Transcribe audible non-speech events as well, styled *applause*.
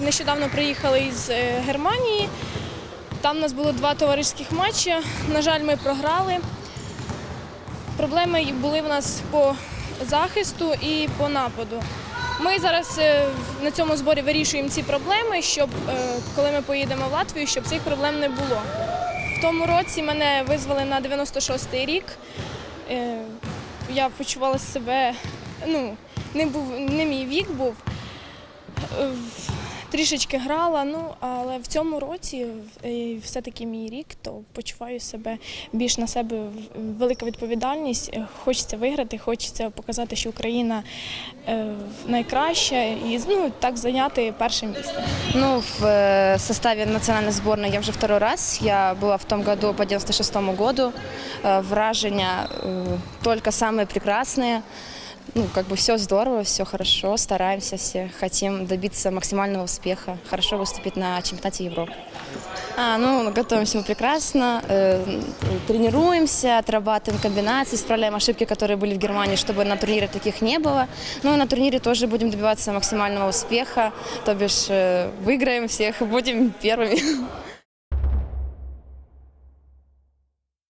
нещодавно приїхали із е, Германії. Там у нас було два товариських матчі. На жаль, ми програли. Проблеми були в нас по захисту і по нападу. Ми зараз е, на цьому зборі вирішуємо ці проблеми, щоб е, коли ми поїдемо в Латвію, щоб цих проблем не було. В тому році мене визвали на 96-й рік. Я почувала себе, ну, не, був, не мій вік був Е, в- Трішечки грала, ну але в цьому році е, все-таки мій рік, то почуваю себе більш на себе в- велика відповідальність. Е, Хочеться виграти, хочеться показати, що Україна е, найкраща і ну, так зайняти перше місце. Ну, в э, составе национальной сборной я уже второй раз. Я была в том году по 96 году. Э, Вражения э, только самые прекрасные. Ну, как бы все здорово, все хорошо, стараемся все, хотим добиться максимального успеха, хорошо выступить на чемпионате Европы. А, ну, готовимся мы прекрасно, э, тренируемся, отрабатываем комбинации, исправляем ошибки, которые были в Германии, чтобы на турнире таких не было. Ну и на турнире тоже будем добиваться максимального успеха, то бишь э, выиграем всех, будем первыми. *laughs*